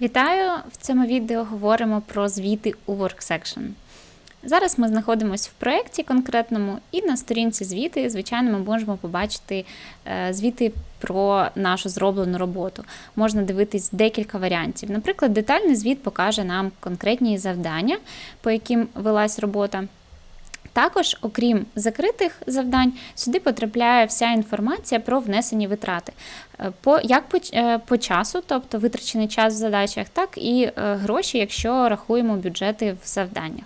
Вітаю! В цьому відео говоримо про звіти у WorkSection. Зараз ми знаходимося в проєкті конкретному, і на сторінці звіти, звичайно, ми можемо побачити е, звіти про нашу зроблену роботу. Можна дивитись декілька варіантів. Наприклад, детальний звіт покаже нам конкретні завдання, по яким велась робота. Також, окрім закритих завдань, сюди потрапляє вся інформація про внесені витрати, Е, по, як по, е, по часу, тобто витрачений час в задачах, так і е, гроші, якщо рахуємо бюджети в завданнях.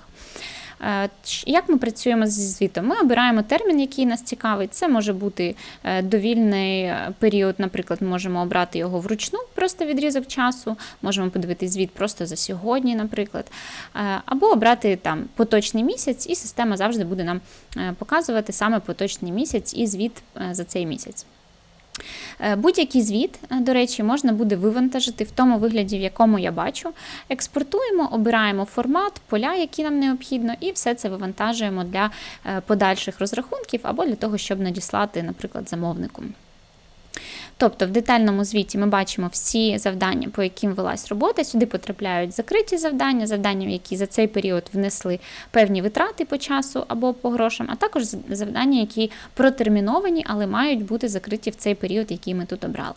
Е, Як ми працюємо зі звітом? Ми обираємо термін, який нас цікавить. Це може бути е, довільний е, період, наприклад, ми можемо обрати його вручну, просто відрізок часу, можемо подивитись звіт просто за сьогодні, наприклад, або обрати там поточний місяць, і система завжди буде нам показувати саме поточний місяць і звіт за цей місяць. Е, Будь-який звіт, е, до речі, можна буде вивантажити в тому вигляді, в якому я бачу. Експортуємо, обираємо формат, поля, які нам необхідно, і все це вивантажуємо для е, подальших розрахунків або для того, щоб надіслати, наприклад, замовнику. Тобто в детальному звіті ми бачимо всі завдання, по яким велась робота. Сюди потрапляють закриті завдання, завдання, які за цей період внесли певні витрати по часу або по грошам, а також завдання, які протерміновані, але мають бути закриті в цей період, який ми тут обрали.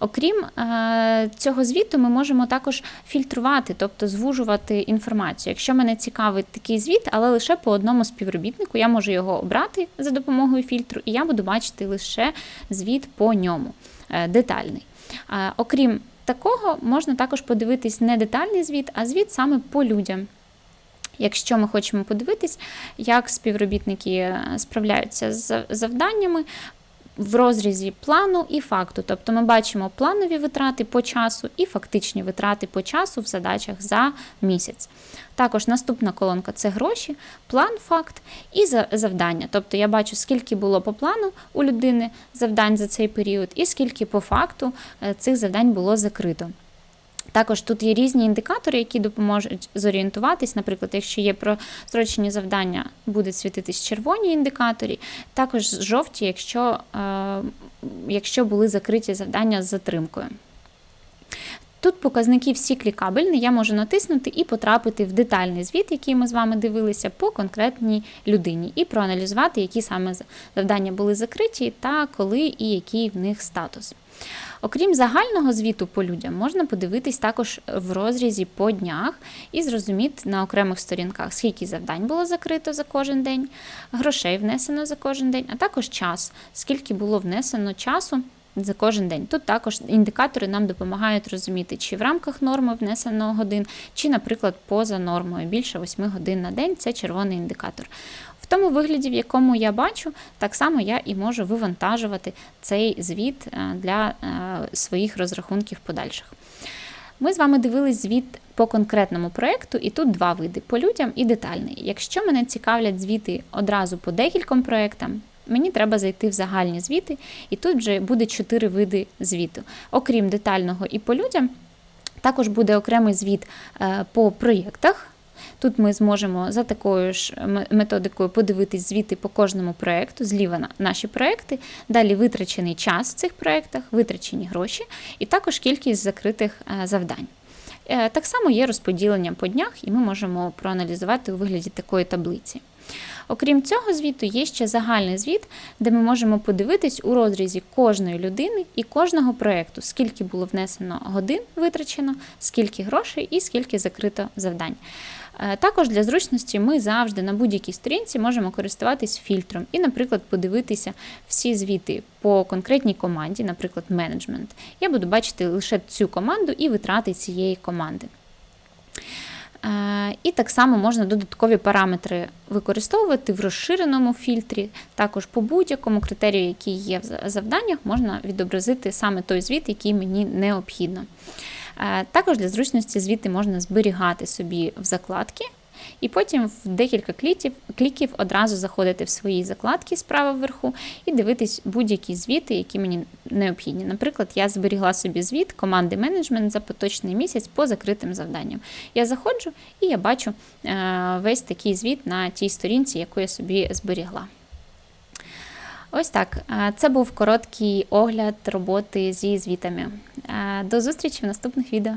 Окрім е, цього звіту, ми можемо також фільтрувати, тобто звужувати інформацію. Якщо мене цікавить такий звіт, але лише по одному співробітнику, я можу його обрати за допомогою фільтру, і я буду бачити лише звіт по ньому, е, детальний. Е, окрім такого, можна також подивитись не детальний звіт, а звіт саме по людям. Якщо ми хочемо подивитись, як співробітники справляються з завданнями в розрізі плану і факту, тобто ми бачимо планові витрати по часу і фактичні витрати по часу в задачах за місяць. Також наступна колонка це гроші, план, факт і завдання. Тобто я бачу, скільки було по плану у людини завдань за цей період, і скільки по факту е, цих завдань було закрито. Також тут є різні індикатори, які допоможуть зорієнтуватись. Наприклад, якщо є просрочені завдання, будуть світитись червоні індикаторі, також жовті, якщо, е, якщо були закриті завдання з затримкою. Тут показники всі клікабельні, я можу натиснути і потрапити в детальний звіт, який ми з вами дивилися, по конкретній людині, і проаналізувати, які саме завдання були закриті та коли і який в них статус. Окрім загального звіту по людям, можна подивитись також в розрізі по днях і зрозуміти на окремих сторінках, скільки завдань було закрито за кожен день, грошей внесено за кожен день, а також час, скільки було внесено часу за кожен день. Тут також індикатори нам допомагають розуміти, чи в рамках норми внесено годин, чи, наприклад, поза нормою більше 8 годин на день це червоний індикатор. В тому вигляді, в якому я бачу, так само я і можу вивантажувати цей звіт е, для е, своїх розрахунків подальших. Ми з вами дивились звіт по конкретному проєкту, і тут два види по людям і детальний. Якщо мене цікавлять звіти одразу по декільком проєктам, мені треба зайти в загальні звіти, і тут вже буде чотири види звіту. Окрім детального і по людям, також буде окремий звіт е, по проєктах. Тут ми зможемо за такою ж методикою подивитись звіти по кожному проєкту, зліва на наші проєкти, далі витрачений час в цих проєктах, витрачені гроші, і також кількість закритих е, завдань. Е, Так само є розподілення по днях, і ми можемо проаналізувати у вигляді такої таблиці. Окрім цього звіту, є ще загальний звіт, де ми можемо подивитись у розрізі кожної людини і кожного проєкту, скільки було внесено годин витрачено, скільки грошей і скільки закрито завдань. Е, Також для зручності ми завжди на будь-якій сторінці можемо користуватись фільтром і, наприклад, подивитися всі звіти по конкретній команді, наприклад, менеджмент. Я буду бачити лише цю команду і витрати цієї команди. Е, І так само можна додаткові параметри використовувати в розширеному фільтрі. Також по будь-якому критерію, який є в завданнях, можна відобразити саме той звіт, який мені необхідно. Е, Також для зручності звіти можна зберігати собі в закладки. І потім в декілька кліків, кліків одразу заходити в свої закладки справа вверху і дивитись будь-які звіти, які мені необхідні. Наприклад, я зберігла собі звіт команди менеджмент за поточний місяць по закритим завданням. Я заходжу і я бачу е, весь такий звіт на тій сторінці, яку я собі зберігла. Ось так. Це був короткий огляд роботи зі звітами. До зустрічі в наступних відео.